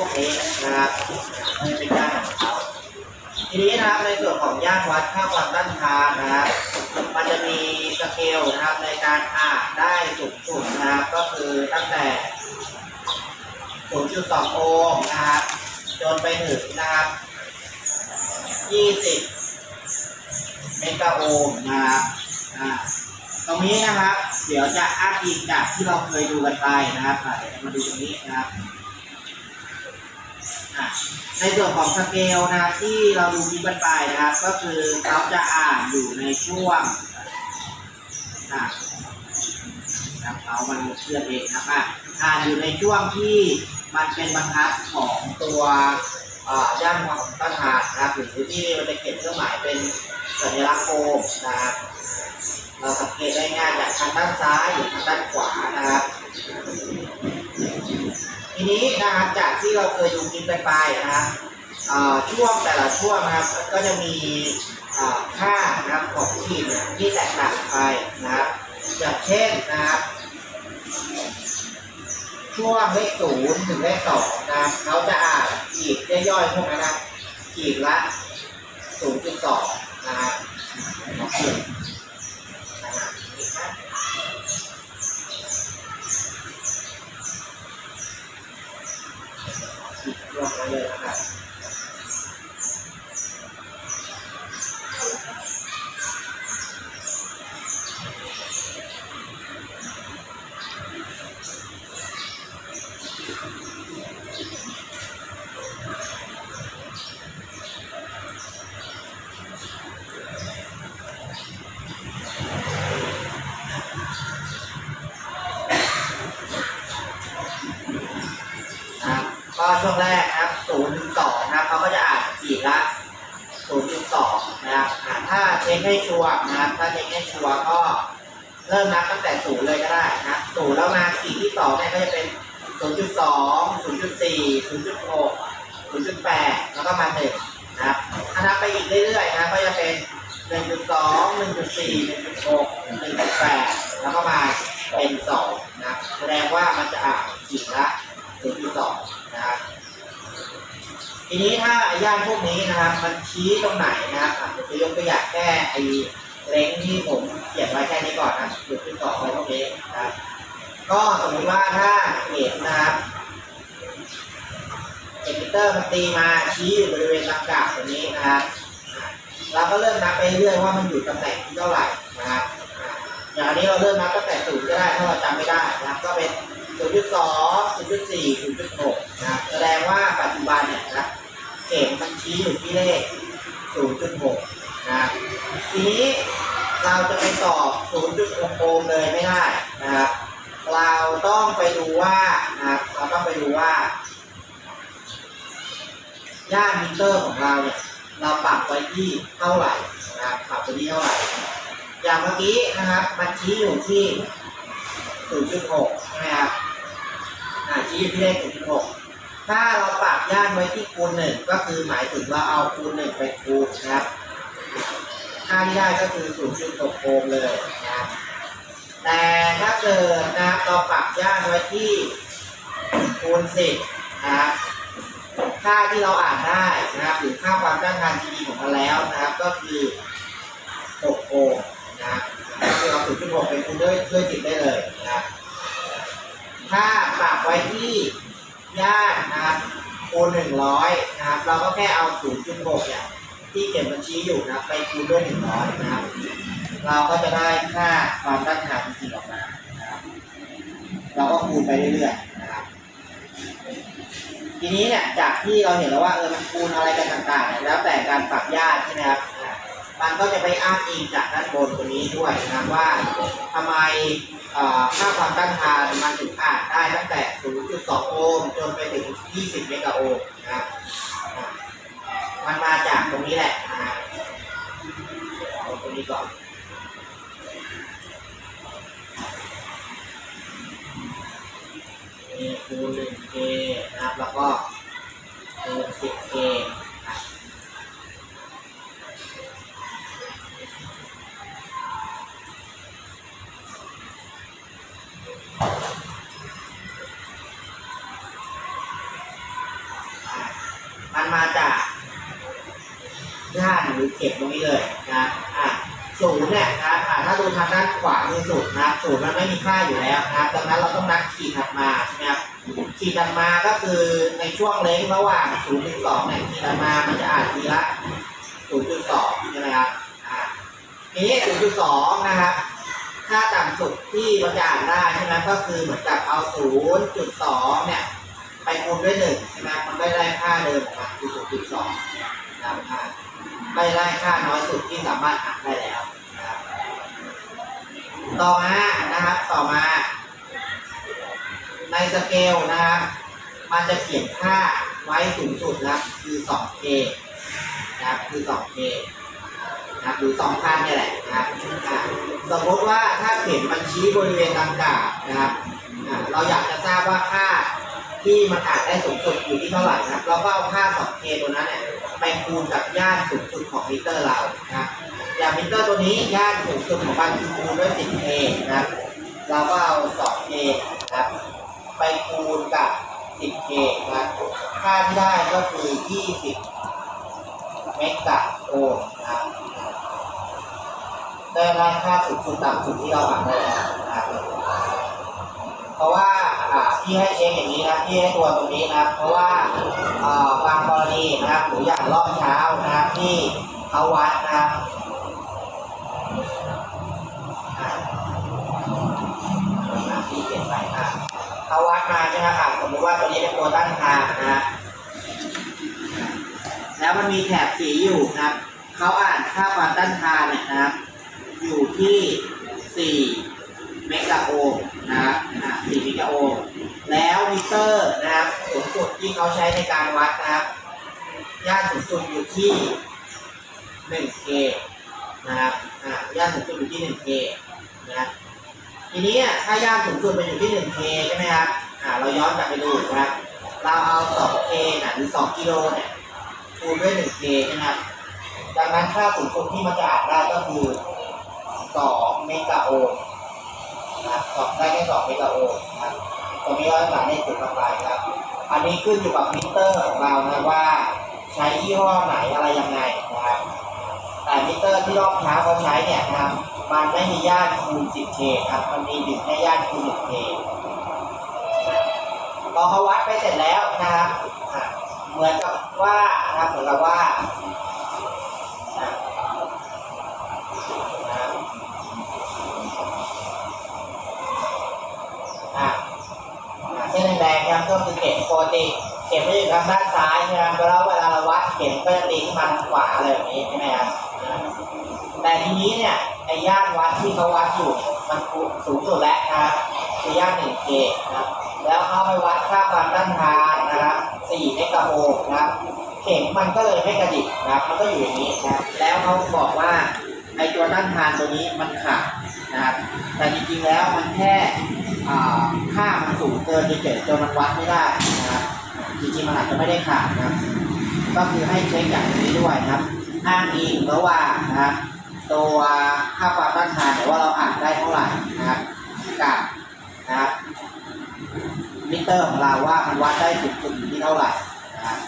วกนี้นะครับมันเป็นย่านของเขาทีนี้นะครับในส่วนของย่านวัดค่าความต้านทานนะครับ มันจะมีสเกลนะครับในการอ่านได้สูงสุดนะครับ ก็คือตั้งแต่ 0.2 โอห์มนะครับจนไปถึงนะครับ 20 เมกะโอห์มนะครับอ่าตรงนี้นะครับ เดี๋ยวจะอ้างอิงจากที่เราเคยดูกันไปนะครับเดี๋ยวมาดูตรงนี้นะครับ ในส่วนของสเกลนะครับที่เราดูคลิปกันไปนะครับ ก็คือเขาจะอ่านอยู่ในช่วงนะครับเขามันเคลื่อนเองนะครับอ่านอยู่ในช่วงที่มันเป็นบรรทัดของตัวย่านความต้าทานนะครับหรือที่มันจะเขียนเครื่องหมายเป็นสัญลักษณ์โอห์มนะครับเราสังเกตได้ง่ายจากทางด้านซ้ายหรือทางด้านขวานะครับ ทีนี้นะครับจากที่เราเคยดูคลิปไปๆนะครับช่วงแต่ละช่วงนะครับก็จะมีค่านะครับของขีดเนี่ยที่แตกต่างไปนะครับอย่างเช่นนะครับช่วงเลขศูนย์ถึงเลขสองนะครับเขาจะอ่านขีดย่อยๆพวกนั้นนะขีดละศูนย์จุดสองนะครับ โอเค เริ่มนับตั้งแต่ศูนย์เลยก็ได้นะศูนย์แล้วมาสี่ที่สองเนี่ยก็จะเป็นศูนย์จุดสองศูนย์จุดสี่ศูนย์จุดหกศูนย์จุดแปดแล้วก็มาหนึ่งนะครับถ้านับไปอีกเรื่อยๆนะก็จะเป็นหนึ่งจุดสองหนึ่งจุดสี่หนึ่งจุดหกหนึ่งจุดแปดแล้วก็มาเป็นสองนะแสดงว่ามันจะอ่านอีกละศูนย์จุดสองนะทีนี้ถ้าไอ้ย่านพวกนี้นะครับ มันชี้ตรงไหนนะครับจะยกตัวอย่างแค่ไอ เล้งที่ผมเขียนไว้แค่นี้ก่อนนะจุดที่สองไว้ตรงนี้นะครับ ก็สมมติว่าถ้าเห็นนะครับเอมิเตอร์มันตีมาชี้อยู่บริเวณตรงกางตรงนี้นะครับเราก็เริ่มนับไปเรื่อยว่ามันอยู่ตำแหน่งที่เท่าไหร่นะครับอย่างนี้เราเริ่มนับตั้งแต่ศูนย์ก็ได้ถ้าเราจำไม่ได้นะครับ ก็เป็น0.2 0.4 0.6นะครับแสดงว่าปัจจุบันเนี่ยนะเข็มมันชี้อยู่ที่เลข0.6นะค รับทีนี้เราจะไปตอบ 0.6โอห์มเลยไม่ได้นะครับ เราต้องไปดูว่านะครับเราต้องไปดูว่าย่านมิเตอร์ของเราเนี่ยเราปรับไว้ที่เท่าไหร่นะครับปรับไว้ที่เท่าไหร่ อย่างเมื่อกี้นะครับมันชี้อยู่ที่ 0.6 ใช่ไหมครับอ่าชี้อยู่ที่เลข 0.6 ถ้าเราปรับย่านไว้ที่คูณหนึ่งก็คือหมายถึงเราเอาคูณหนึ่งไปคูณนะครับ ค่าที่ได้ก็คือ0.6โอห์มเลยนะครับแต่ถ้าเกิดนะครับเราปรับย่านไว้ที่คูณ10นะครับค่าที่เราอ่านได้นะครับหรือค่าความต้านทานทีดีของมันแล้วนะครับ ก็คือ6โอห์มนะครับก็คือเอา0.6ไปคูณด้วยด้วย10ได้เลยนะครับถ้าปรับไว้ที่ย่านนะครับคูณหนึ่งร้อยนะครับ เราก็แค่เอา 0.6เนี่ย ที่เขียนบัญชีอยู่นะไปคูณด้วยหนึ่งร้อยนะครับ เราก็จะได้ค่าความต้านทานจริงออกมานะครับเราก็คูณไปเรื่อยๆนะครับ ทีนี้เนี่ยจากที่เราเห็นแล้วว่าเออมันคูณอะไรกันต่างๆ แล้วแต่การปรับย่านใช่ไหมครับมันก็จะไปอ้างอิงจากด้านบนตรงนี้ด้วยนะว่าทำไมเอ่อค่าความต้านทานมันถึงอ่านได้ตั้งแต่ 0.2 โอห์มจนไปถึง 20 เมกะโอห์มนะครับ มันมาจากตรงนี้แหละนะเอาตรงนี้ก่อนมีคูณ 1K นะครับ แล้วก็คูณ 10K นะครับมันมาจาก ย่าหรือเข็มตรงนี้เลยนะอะศูนย์เนี่ยนะอะถ้าดูทางด้านขวามือสุดนะศูนย์มันไม่มีค่าอยู่แล้วนะครับดังนั้นเราต้องนับขีดถัดมาใช่ไหมครับขีดถัดมาก็คือในช่วงเล้งระหว่างศูนย์ถึงสองเนี่ยขีดถัดมามันจะอ่านทีละศูนย์จุดสองใช่ไหมครับอะทีนี้ศูนย์จุดสองนะครับค่าต่ำสุดที่เราจะอ่านได้ใช่ไหมก็คือเหมือนกับเอาศูนย์จุดสองเนี่ยไปคูณด้วยหนึ่งใช่ไหมมันก็ได้ค่าเดิมของมันคือศูนย์จุดสองนะครับ ไม่ได้ค่าน้อยสุดที่สามารถอ่าได้แล้วนะครับต่อมานะครับต่อมา ในสเกลนะครับมันจะเขียนค่าไว้สูงสุดนะคือ 2k นะครับคือ 2k นะครับหรือ2,000เนี่แหละนะครับสมมติว่าถ้าเข็มมันชี้บริเวณดังกล่าวนะครับเราอยากจะทราบว่าค่าที่มันอานได้สูงสุดอยู่ที่เท่าไหร่นะครับ เราก็เอาค่า 2k ตัวนั้นเนี่ย ไปคูณกับย่านสูงสุดของมิเตอร์เรานะครับอย่างมิเตอร์ตัวนี้ย่านสูงสุดของมันคูณด้วย 10k นะครับเราก็เอา 2k นะครับไปคูณกับ 10k นะครับค่าที่ได้ก็คือ 20 เมกะโอห์มนะครับได้ค่าสูงสุดต่ำสุดที่เราอ่านได้แล้วนะครับ เพราะว่าที่ให้เช็คอย่างนี้นะที่ให้ตัวตรงนี้นะเพราะว่าบางกรณีนะครับหรืออย่างรอบเช้านะครับที่เขาวัดนะครับที่เขียนไปนะเขาวัดมาใช่ไหมครับสมมติว่าตัวนี้เป็นตัวตั้งทางนะครับแล้วมันมีแถบสีอยู่นะครับเขาอ่านค่าความต้านทานเนี่ยนะครับ อยู่ที่ 4 เมกะโอห์มนะครับอ่า4เมกะ โอห์แล้วมิเตอร์นะครับสูงสุดที่เขาใช้ในการวัดนะครับย่านสูงสุดอยู่ที่ 1K นะครับอ่าย่านสูงสุดอยู่ที่ 1K นะครับทีนี้ถ้าย่านสูงสุดมันอยู่ที่ 1K ใช่ไหมครับอ่าเราย้อนกลับไปดูนะครับเราเอา 2K นะหรือ 2 กิโลเนี่ยคูณด้วย 1K ใช่ไหมครับดังนั้นค่าสูงสุดที่มันจะอ่านได้ก็คือ 2 เมกะโอห์ นะครับสอบได้แค่สองเมกะโอห์นะครับตรงนี้เราหลังได้จุดลงไปครับ อันนี้ขึ้นอยู่กับมิเตอร์ของเรานะว่า ใช้ยี่ห้อไหนอะไรยังไงนะครับแต่มิเตอร์ที่รอบเท้าเขาใช้เนี่ยนะครับมันไม่มีย่านคูณ 10K ครับมันมีอยู่แค่ย่านคูณ 1K พอเขาวัดไปเสร็จแล้วนะครับเหมือนกับว่านะครับเหมือนกับว่าอะนะครับ อะอะเส้น แดงๆครับก็คือเข็มปกติเข็มไม่อยู่ทางด้านซ้ายใช่ไหมครับแล้วเวลาเราวัดเข็มก็จะตีขึ้นมาทางขวาอะไรแบบนี้ใช่ไหมครับอะแต่ทีนี้เนี่ยไอ้ย่านวัดที่เขาวัดอยู่มันสูงสุดแล้วนะครับคือย่าน1 k นะครับแล้วเขาไปวัดค่าความต้านทานนะครับ4เมกะโอห์มนะครับ เข็มมันก็เลยไม่กระดิกนะครับ มันก็อยู่อย่างนี้นะครับ แล้วเขาบอกว่าไอ้ตัวต้านทานตัวนี้มันขาดนะครับ แต่จริงๆแล้วมันแค่ ค่ามันสูงเกินเฉยๆจนมันวัดไม่ได้นะครับจริงๆมันอาจจะไม่ได้ขาดนะครับ ก็คือให้เช็คอย่างนี้ด้วยนะครับอ้างอิงระหว่างนะครับตัวค่าความต้านทานแต่ว่าเราอ่านได้เท่าไหร่นะครับกับนะครับมิเตอร์ของเราว่ามันวัดได้สุดสุดที่เท่าไหร่นะครับ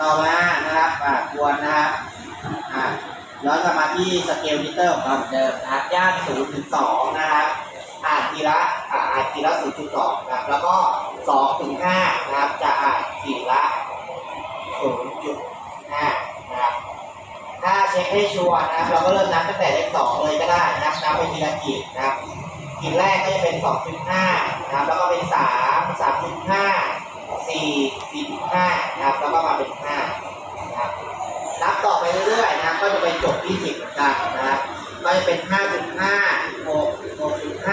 ต่อมานะครับอ่าควรนะครับอ่า ย้อนกลับมาที่สเกลมิเตอร์ของเราเหมือนเดิมนะครับย่าน0ถึง2นะครับอ่านทีละอ่านทีละ0.2นะครับ แล้วก็2ถึง5นะครับ จะอ่านทีละ0.5นะครับถ้าเช็คให้ชัวร์นะครับ เราก็เริ่มนับตั้งแต่เลข2เลยก็ได้นะครับนับไปทีละขีดนะครับขีดแรกก็จะเป็น2.5นะครับ แล้วก็เป็น3 3.5 4 4.5นะครับ แล้วก็มาเป็น5นะครับนับ ต่อไปเรื่อยๆนะก็จะไปจบที่10เหมือนกันนะครับก็จะเป็น5.5 6 6.5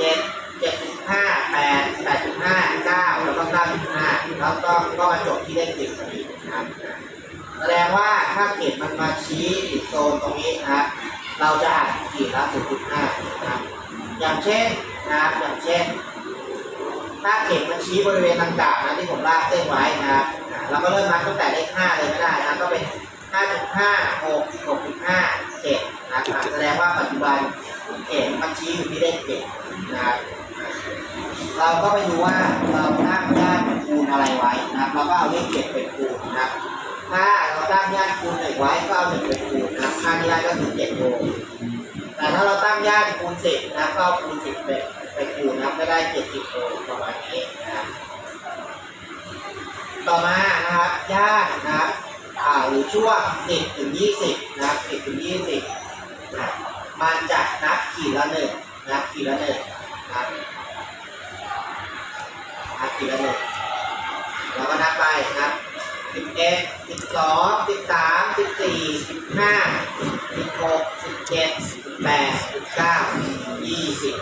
7 7.5 8 8.5 9แล้วก็9.5แล้วก็ก็มาจบที่เลข10พอดีนะครับแสดงว่าถ้าเข็มมันมาชี้อยู่โซนตรงนี้นะครับเราจะอ่านขีดละ0.5นะครับอย่างเช่นนะครับอย่างเช่น ถ้าเข็มมันชี้บริเวณดังกล่าวนะที่ผมลากเส้นไว้นะครับ เราก็เริ่มนับตั้งแต่เลข5เลยก็ได้นะก็เป็น5.5 6 6.5 7นะครับแสดงว่าปัจจุบันเข็มมันชี้อยู่ที่เลข7นะครับเราก็ไปดูว่าเราตั้งย่านคูณอะไรไว้นะครับเราก็เอาเลขเจ็ดเป็นคูณนะครับถ้าเราตั้งย่านคูณหนึ่งไว้ก็เอาหนึ่งเป็นคูณนะครับค่าที่ได้ก็คือเจ็ดโลแต่ถ้าเราตั้งย่านคูณสิบนะครับก็คูณสิบเป็นเป็นคูณนะครับก็ได้เจ็ดสิบโลประมาณนี้ ต่อมานะครับย่านนะครับอ่าหรือช่วงสิบถึงยี่สิบนะครับสิบถึงยี่สิบนะมันจะนับขีดละหนึ่งนับขีดละหนึ่งนะครับนับขีดละหนึ่งเราก็นับไปนะครับสิบเอ็ดสิบสองสิบสามสิบสี่สิบห้าสิบหกสิบเจ็ดสิบแปดสิบเก้ายี่สิบ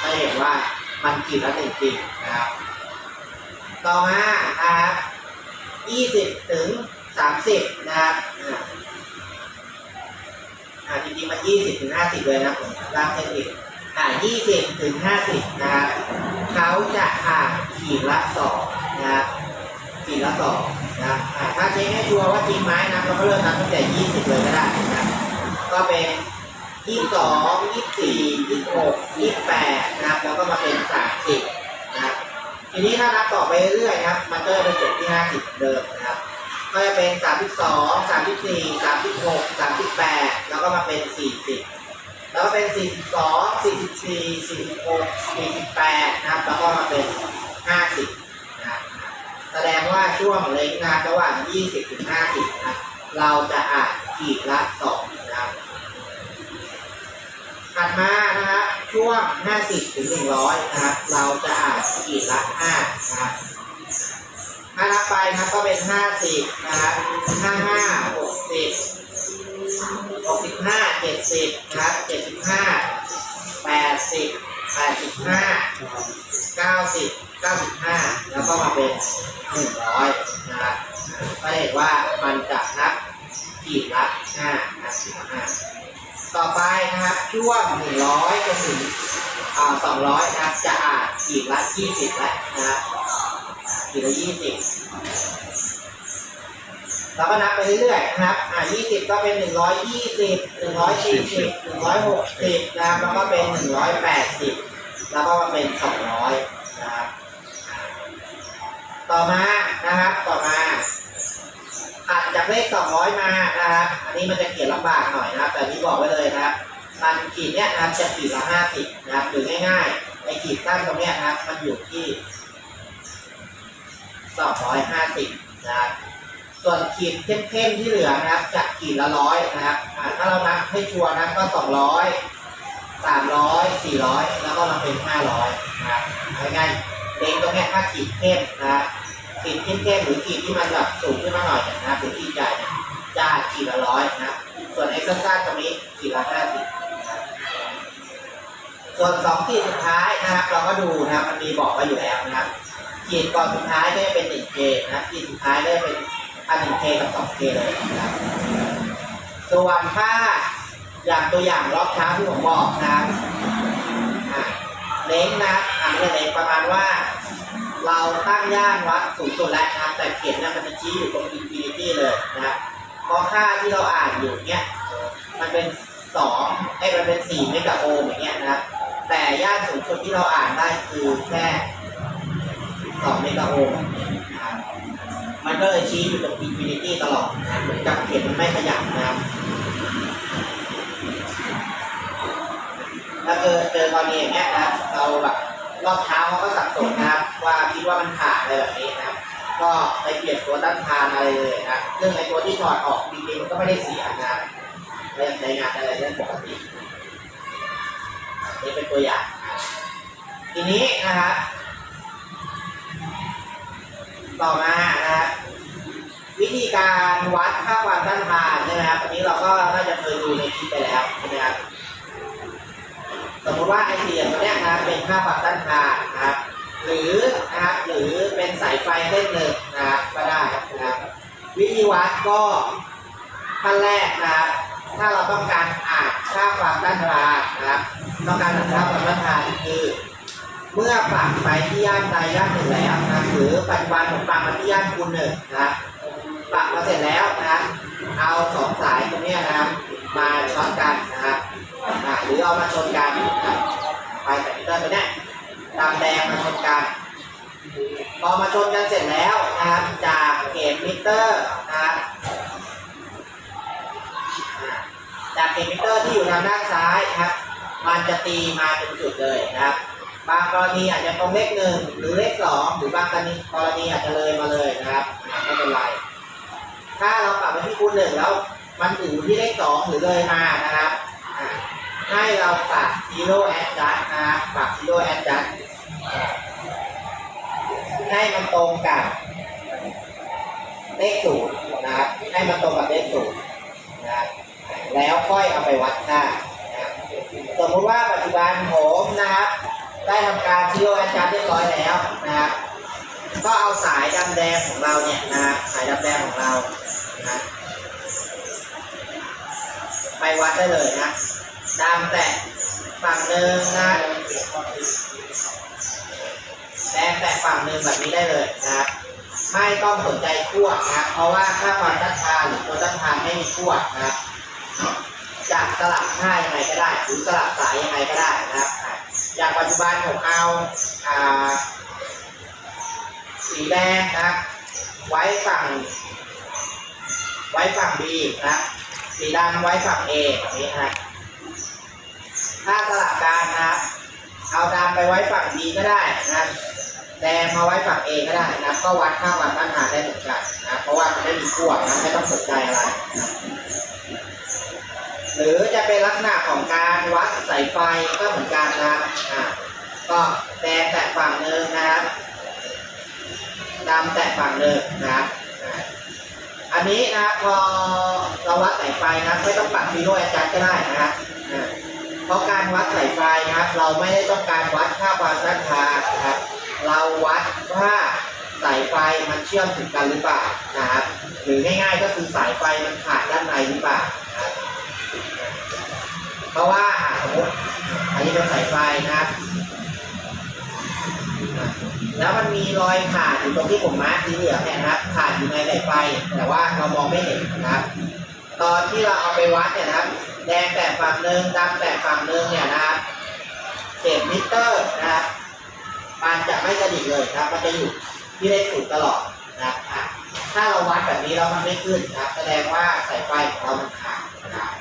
ก็เห็นว่ามันขีดละหนึ่งจริงนะครับ ต่อมานะครับ ยี่สิบถึงสามสิบนะครับอ่าจริงๆมันยี่สิบถึงห้าสิบเลยนะผมตามเทคนิคอ่ายี่สิบถึงห้าสิบนะเขาจะอ่านขีดละสองนะขีดละสองนะอ่าถ้าเช็คให้ชัวร์ว่าจริงไหมนะเราก็เริ่มนับตั้งแต่ยี่สิบเลยก็ได้นะก็เป็นยี่สองยี่สี่ยี่หกยี่แปดนะครับแล้วก็มาเป็นสาม ทีนี้ถ้านับต่อไปเรื่อยๆนะครับ มันก็จะไปจบที่50เดิมนะครับก็จะเป็น32 34 36 38แล้วก็มาเป็น40แล้วก็เป็น42 44 46 48นะครับ แล้วก็มาเป็น50นะครับแสดงว่าช่วงเล็กนะครับระหว่าง20ถึง50นะครับเราจะอ่านขีดละ2นะครับถัดมา ช่วง 50 ถึง 100 นะครับ เราจะอ่านขีดละ 5 นะครับถ้านับไปนะครับก็เป็น 50 นะครับ 55 60 65 70 นะครับ 75 80 85 90 95 แล้วก็มาเป็น 100 นะครับ ก็เห็นว่ามันจะนับขีดละ5นะครับ15 ต่อไปนะครับช่วง 100จนถึง200นะครับจะอ่านขีดละ 20แล้วนะครับขีดละ 20 แล้วก็นับไปเรื่อยๆนะครับอ่า20 ก็เป็น 120 140 160 นะครับแล้วก็เป็น 180 แล้วก็มาเป็น 200 นะครับ ต่อมานะครับต่อมา จากเลข 200 มานะครับ อันนี้มันจะเขียนลำบากหน่อยนะครับ แต่ที่บอกไว้เลยนะครับมันขีดเนี้ยนะครับจะขีดละ50นะครับหรือง่ายๆไอขีดตั้งตรงเนี้ยนะครับ มันอยู่ที่ 250นะครับส่วนขีดเข้มๆที่เหลือนะครับจะขีดละร้อยนะครับถ้าเรานับให้ชัวร์นะก็ 200 300 400 แล้วก็มาเป็น 500นะครับง่ายๆเล็งตรงเนี้ยถ้าขีดเข้มนะครับ ขีดเข้มๆหรือขีดที่มันแบบสูงขึ้นมาหน่อยนะหรือขีดใหญ่จะขีดละร้อยนะส่วนไอ้สั้นๆตรงนี้ขีดละห้าสิบนะส่วนสองขีดสุดท้ายนะครับ เราก็ดูนะมันมีบอกไว้อยู่แล้วนะครับขีดก่อนสุดท้ายก็จะเป็นหนึ่งเคนะขีดสุดท้ายก็จะเป็นอันหนึ่งเคกับสองเคเลยนะครับส่วนถ้าอย่างตัวอย่างรอบเช้าที่ผมบอกนะครับเล้งนะครับอะไม่ใช่เล้งประมาณว่า เราตั้งย่านวัดสูงสุดแล้วนะครับ แต่เขียนเนี่ยมันจะชี้อยู่ตรงอินฟินิตี้เลยนะครับพราะค่าที่เราอ่านอยู่เนี่ยมันเป็นสองไอ้มันเป็นสี่เมกะโอห์มอย่างเงี้ยนะครับแต่ย่านสูงสุดที่เราอ่านได้คือแค่สองเมกะโอห์มนะครับมันก็เลยชี้อยู่ตรงอินฟินิตี้ตลอดนะครับเหมือนกับเขียนมันไม่ขยับนะครับถ้าเจอเจอกรณีอย่างเงี้ยนะครับเราแบบ รอบเท้าเขาก็สับสนนะครับ ว่าคิดว่ามันขาดอะไรแบบนี้นะครับ ก็ไปเปลี่ยนตัวต้านทานอะไรเลยนะครับซึ่งในตัวที่ถอดออกจริงๆมันก็ไม่ได้เสียนะครับก็ยังใช้งานได้เรื่องปกตินี่เป็นตัวอย่างทีนี้นะครับต่อมานะครับวิธีการวัดค่าความต้านทานใช่ไหมครับอันนี้เราก็น่าจะเคยดูในคลิปไปแล้วใช่ไหมครับ สมมติว่าไอเสียตัวเนี้ยนะครับเป็นค่าความต้านทานนะครับหรือนะครับหรือเป็นสายไฟเส้นหนึ่งนะครับก็ได้นะครับวิธีวัดก็ขั้นแรกนะครับถ้าเราต้องการอ่านค่าความต้านทานนะครับต้องการอ่านค่าความต้านทานคือเมื่อปักไปที่ย่านใดย่านหนึ่งแล้วนะครับหรือปัจจุบันผมปักมาที่ย่านคูณหนึ่งนะครับปักมาเสร็จแล้วนะครับเอาสองสายตรงนี้นะครับมาช็อตกันนะครับ หรือเอามาชนกันครับไฟกับมิเตอร์ตัวเนี้ยดำแดงมาชนกันพอมาชนกันเสร็จแล้วนะครับจากเกจมิเตอร์นะครับจากเกจมิเตอร์ที่อยู่ทางด้านซ้ายนะครับ มันจะตีมาเป็นจุดเลยนะครับ บางกรณีอาจจะตรงเลขหนึ่งหรือเลขสองหรือบางกรณีกรณีอาจจะเลยมาเลยนะครับไม่เป็นไรถ้าเราปรับไปที่คูณหนึ่งแล้ว มันถึงที่เลขสองหรือเลยมานะครับ ให้เราปรับ zero adjust นะครับปรับ zero adjust ให้มันตรงกับเลขศูนย์นะครับให้มันตรงกับเลขศูนย์นะครับแล้วค่อยเอาไปวัดค่านะครับสมมุติว่าปัจจุบันผมนะครับ ได้ทำการ zero adjust เรียบร้อยแล้วนะครับก็เอาสายดำแดงของเราเนี่ยนะครับสายดำแดงของเรานะไปวัดได้เลยนะ ดำแต่ฝั่งหนึ่งนะแดงแต่ฝั่งหนึ่งแบบนี้ได้เลยนะครับไม่ต้องสนใจขั้วนะเพราะว่าถ้าความต้านทานหรือตัวต้านทานไม่มีขั้วนะจะสลับท่ายังไงก็ได้หรือสลับสายยังไงก็ได้นะครับอะอย่างปัจจุบันผมเอาอ่าสีแดงนะไว้ฝั่ง ไว้ฝั่ง B นะสีดำไว้ฝั่ง A แบบนี้นะ ถ้าสลับกันนะครับ เอาดำไปไว้ฝั่ง B ก็ได้นะครับแดงมาไว้ฝั่ง A ก็ได้นะครับ ก็วัดค่าความต้านทานได้เหมือนกันนะเพราะว่ามันไม่มีขั้วนะไม่ต้องสนใจอะไรนะหรือจะเป็นลักษณะของการวัดสายไฟก็เหมือนกันนะครับอ่าก็แดงแต่ฝั่งหนึ่งนะครับดำแต่ฝั่งหนึ่งนะครับอันนี้นะครับพอเราวัดสายไฟนะไม่ต้องปรับฟีโรแอดจัดก็ได้นะครับอ่า เพราะการวัดสายไฟนะครับ เราไม่ได้ต้องการวัดค่าความต้านทานนะครับ เราวัดว่าสายไฟมันเชื่อมถึงกันหรือเปล่านะครับหรือง่ายๆก็คือสายไฟมันขาดด้านในหรือเปล่านะครับเพราะว่าสมมติอันนี้เป็นสายไฟนะครับแล้วมันมีรอยขาดอยู่ตรงที่ผมมาร์คสีเหลืองเนี่ยนะครับ ขาดอยู่ในสายไฟแต่ว่าเรามองไม่เห็นนะครับ ตอนที่เราเอาไปวัดเนี่ยนะครับ แดงแต่ฝั่งหนึ่งดำแต่ฝั่งหนึ่งเนี่ยนะครับเศษมิเตอร์นะครับมันจะไม่กระดิกเลยครับมันจะอยู่ที่เลขศูนย์ตลอดนะครับถ้าเราวัดแบบนี้แล้วมันไม่ขึ้นนะครับ แสดงว่าสายไฟของเรามันขาดนะครับ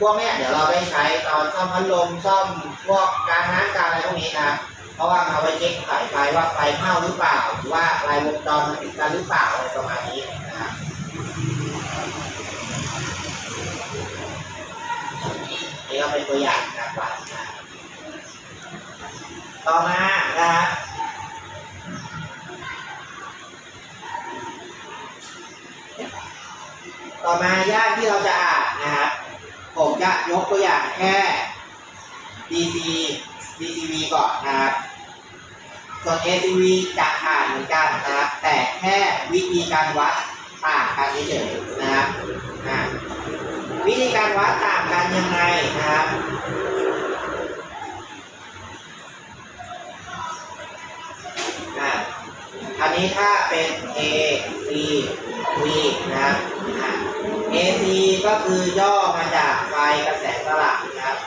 พวกนี้เดี๋ยวเราได้ใช้ตอนซ่อมพัดลมซ่อมพวกการน้ำการอะไรพวกนี้นะครับเพราะว่าเอาไว้เช็คสายไฟว่าไฟเข้าหรือเปล่าหรือว่าลายวงจรมันติดกันหรือเปล่าอะไรประมาณนี้ รับนี่ก็เป็นตัวอย่างการวัดนะครับต่อมานะครับต่อมาย่านที่เราจะอ่านนะครับผมจะยกตัวอย่างแค่ DC DCV ก่อนนะครับส่วน ACV จะอ่านเหมือนกันนะครับ แต่แค่วิธีการวัดต่างกันเฉยๆนะครับอ่าวิธีการวัดต่าง กันยังไงนะครับอ่าอันนี้ถ้าเป็น A C V นะครับ AC ก็คือย่อมาจากไฟกระแสสลับนะครับ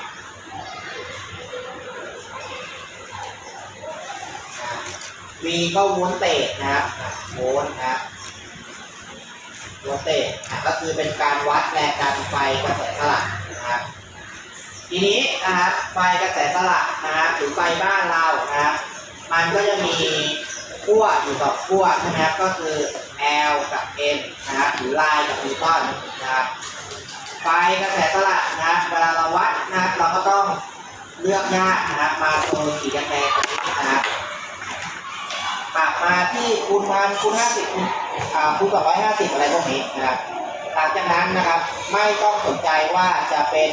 V ก็วลต์เตจนะครับวลต์นะครับวลต์เตจอะก็คือเป็นการวัดแรงดันไฟกระแสสลับ นะครับทีนี้นะครับไฟกระแสสลับนะครับหรือไฟบ้านเรานะครับมันก็จะมีขั้วอยู่สองขั้วใช่ไหมครับก็คือ L กับ N นะครับหรือลายกับนิวตันนะครับไฟกระแสสลับนะครับเวลาเราวัดนะครับเราก็ต้องเลือกหน้านะครับมาตัวสีแดงตรงนี้นะครับปรับมาที่คูณพันคูณห้าสิบคูณอ่าคูณสองร้อยห้าสิบอะไรพวกนี้นะครับ หลังจากนั้นนะครับ ไม่ต้องสนใจว่าจะเป็น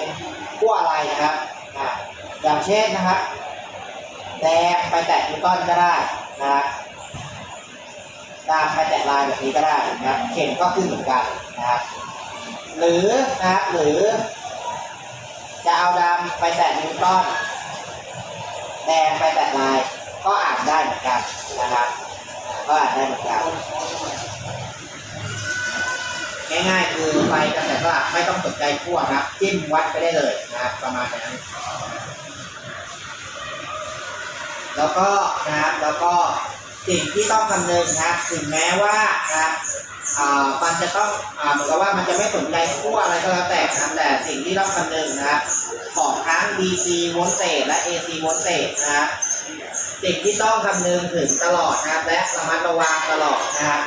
ขั้วอะไรนะครับอ่าอย่างเช่นนะครับแดงไปแตะนิวตันก็ได้นะครับดำไปแตะลายแบบนี้ก็ได้นะครับ เข็มก็ขึ้นเหมือนกันนะครับ หรือนะครับหรือ จะเอาดำไปแตะนิวตันแดงไปแตะลายก็อ่านได้เหมือนกันนะครับ ก็อ่านได้เหมือนกัน ง่ายๆคือไฟกระแสสลับไม่ต้องสนใจขั้วนะครับจิ้มวัดไปได้เลยนะครับประมาณนั้นแล้วก็นะครับแล้วก็สิ่งที่ต้องคำนึงนะครับถึงแม้ว่านะครับอ่ามันจะต้องอ่าเหมือนกับว่ามันจะไม่สนใจขั้วอะไรก็แล้วแต่นะแต่สิ่งที่ต้องคำนึงนะครับของทั้ง DC โวลเตจและ AC โวลเตจนะครับสิ่งที่ต้องคำนึงถึงตลอดนะครับและระมัดระวังตลอดนะครับ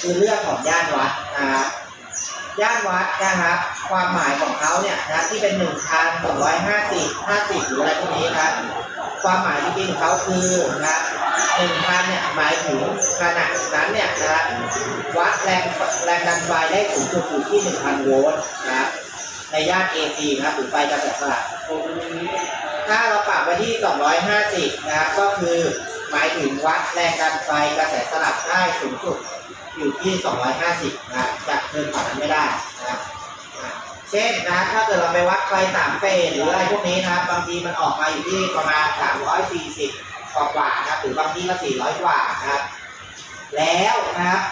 คือเรื่องของย่านวัดนะครับ ย่านวัดนะครับ ความหมายของเขาเนี่ยนะที่เป็นหนึ่งพันสองร้อยห้าสิบห้าสิบหรืออะไรพวกนี้ครับความหมายจริงๆของเขาคือนะครับหนึ่งพันเนี่ยหมายถึงขนาดนั้นเนี่ยนะครับวัดแรงแรงดันไฟได้สูงสุดอยู่ที่หนึ่งพันโวลต์นะครับในย่าน AC นะครับหรือไฟกระแสสลับถ้าเราปรับไปที่250นะครับก็คือ หมายถึงวัดแรงดันไฟกระแสสลับได้สูงสุดอยู่ที่ 250 นะครับจะเกินกว่านั้นไม่ได้นะครับเช่นนะถ้าเกิดเราไปวัดไฟสามเฟสหรืออะไรพวกนี้นะครับบางทีมันออกมาอยู่ที่ประมาณ 340 กว่ากว่านะครับหรือบางทีก็ 400 กว่านะครับ แล้วนะครับ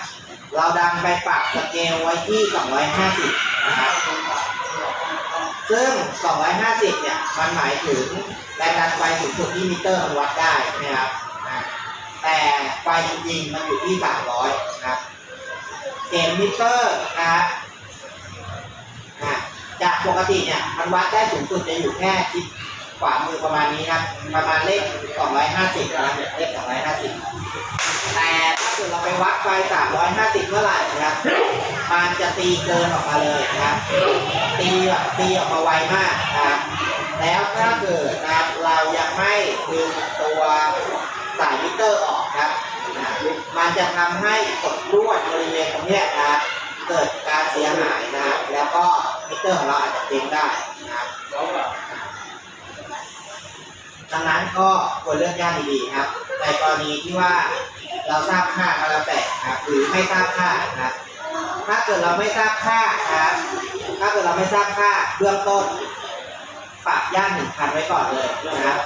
เราดันไปปรับสเกลไว้ที่ 250 นะครับซึ่ง 250 เนี่ย มันหมายถึงแรงดันไฟสูงสุดที่มิเตอร์มันวัดได้นะครับ แต่ไฟจริงๆมันอยู่ที่ 300 นะครับเกณฑ์มิเตอร์นะครับอะจากปกติเนี่ยมันวัดได้สูงสุดจะอยู่แค่ทิศขวามือประมาณนี้ครับ ประมาณเลข 250นะครับเนี่ยเลข 250 แต่ถ้าเกิดเราไปวัดไฟ 350 เมื่อไหร่นะครับ มันจะตีเกินออกมาเลยนะครับ ตีแบบตีออกมาไวมากนะครับแล้วถ้าเกิดนะครับเรายังไม่ดึงตัว สายมิเตอร์ออกครับ มันจะทำให้กดลวดบริเวณตรงนี้นะครับเกิดการเสียหายนะครับ แล้วก็มิเตอร์ของเราอาจจะเต็มได้นะครับดังนั้นก็ควรเลือกย่านดีๆครับ ในกรณีที่ว่าเราทราบค่าก็แล้วแต่นะครับหรือไม่ทราบค่านะครับถ้าเกิดเราไม่ทราบค่าครับ ถ้าเกิดเราไม่ทราบค่าเบื้องต้นปรับย่านหนึ่งพันไว้ก่อนเลยนะครับ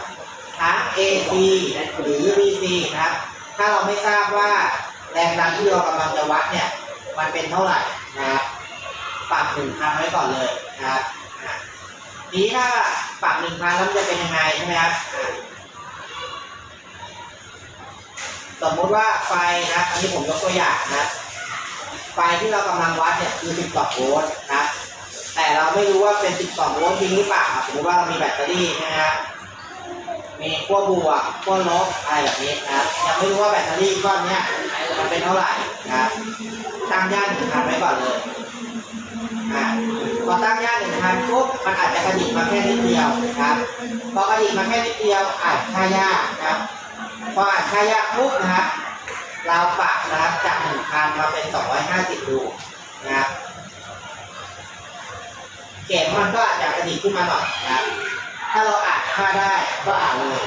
ทั้ง AC หรือ DC นะครับ ถ้าเราไม่ทราบว่าแรงดันที่เรากำลังจะวัดเนี่ย มันเป็นเท่าไหร่นะครับปรับหนึ่งพันไว้ก่อนเลยนะครับทีนี้ถ้าปรับหนึ่งพันแล้วมันจะเป็นยังไงใช่ไหมครับสมมติว่าไฟนะอันนี้ผมยกตัวอย่างนะไฟที่เรากำลังวัดเนี่ยคือ 12 โวลต์นะแต่เราไม่รู้ว่าเป็น 12 โวลต์จริงหรือเปล่าสมมติว่าเรามีแบตเตอรี่ใช่ไห มีขั้วบวกขั้วลบอะไรแบบนี้นะครับยังไม่รู้ว่าแบตเตอรี่ก้อนนี้มันเป็นเท่าไหร่นะครับตั้งย่านหนึ่งพันไว้ก่อนเลยอ่าพอตั้งย่านหนึ่งพันปุ๊บมันอาจจะกระดิกมาแค่นิดเดียวครับพอกระดิกมาแค่นิดเดียวอาจค่ายากครับพออาจค่ายากปุ๊บนะครับเราปรับนะครับจากหนึ่งพันมาเป็นสองร้อยห้าสิบดูนะครับเกณฑ์มันก็อาจจะกระดิกขึ้นมาหน่อยนะครับ ถ้าเราอ่านค่าได้ก็อ่านเลย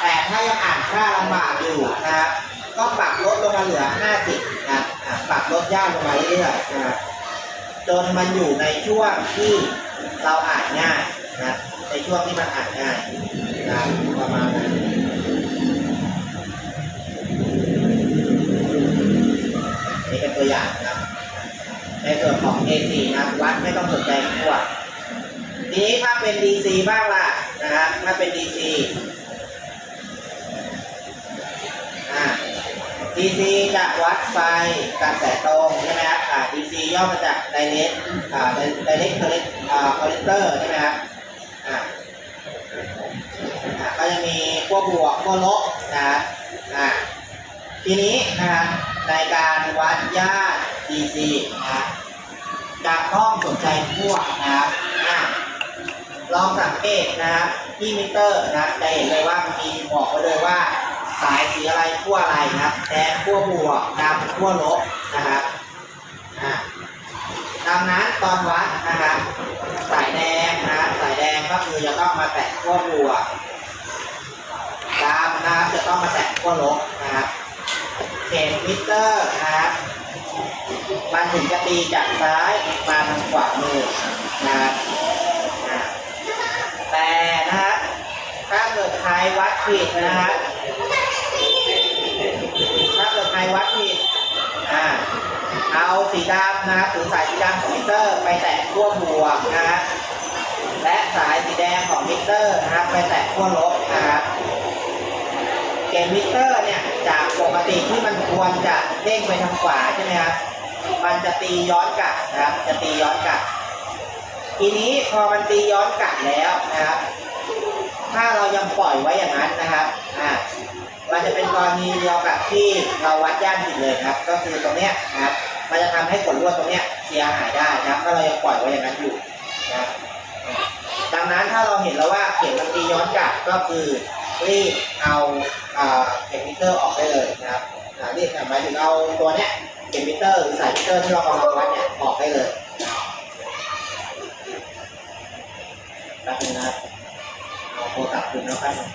แต่ถ้ายังอ่านค่าลำบากอยู่นะครับก็ปรับลดลงมาเหลือ 50นะปรับลดย่านลงมาเรื่อยๆนะครับจนมันอยู่ในช่วงที่เราอ่านง่ายนะในช่วงที่มันอ่านง่ายนะประมาณนั้นนี่เป็นตัวอย่างนะครับในส่วนของ AC นะวัดไม่ต้องสนใจขั้ว ทีนี้ถ้าเป็น DC บ้างล่ะนะครับถ้าเป็น DC อ่า DC จะวัดไฟกระแสตรงใช่ไหมครับอ่า DC ย่อมาจาก direct อ่า direct current อ่า collector ใช่ไหมครับอ่าอ่าก็จะมีขั้วบวกขั้วลบนะครับอ่าทีนี้นะครับในการวัดย่าน DC นะครับจะต้องสนใจพวกนะครับอะ ลองสังเกตนะครับที่มิเตอร์นะครับจะเห็นเลยว่ามันมีบอกไว้เลยว่า สายสีอะไรขั้วอะไรนะครับแดงขั้วบวกดำขั้วลบนะครับอะดังนั้นตอนวัดนะครับสายแดงนะครับสายแดงก็คือจะต้องมาแตะขั้วบวกดำนะครับจะต้องมาแตะขั้วลบนะครับเข็มมิเตอร์นะครับมันถึงจะตีจากซ้ายมาทางขวามือนะครับ แต่นะครับถ้าเกิดใครวัดผิดนะครับถ้าเกิดใครวัดผิดอ่าเอาสีดำนะครับหรือสายสีดำของมิเตอร์ไปแตะขั้วบวกนะครับและสายสีแดงของมิเตอร์นะครับไปแตะขั้วลบนะครับข็มมิเตอร์เนี่ยจากปกติที่มันควรจะเด้งไปทางขวาใช่ไหมครับมันจะตีย้อนกลับนะครับ จะตีย้อนกลับ ทีนี้พอมันตีย้อนกลับแล้วนะครับ ถ้าเรายังปล่อยไว้อย่างนั้นนะครับอ่ามันจะเป็นกรณีเดียวกับที่เราวัดย่านผิดเลยครับ ก็คือตรงเนี้ยนะครับ มันจะทำให้ขนลวดตรงเนี้ยเสียหายได้นะครับถ้าเรายังปล่อยไว้อย่างนั้นอยู่นะครับดังนั้นถ้าเราเห็นแล้วว่าเข็มมันตีย้อนกลับก็คือรีบเอาอ่าเข็มมิเตอร์ออกได้เลยนะครับอ่ารีบหมายถึงเอาตัวเนี้ยเข็มมิเตอร์หรือสายมิเตอร์ที่เรากำลังวัดเนี่ยออกได้เลย แป๊บนึงนะครับเอาโทรศัพท์คืนแล้วแป๊บนึง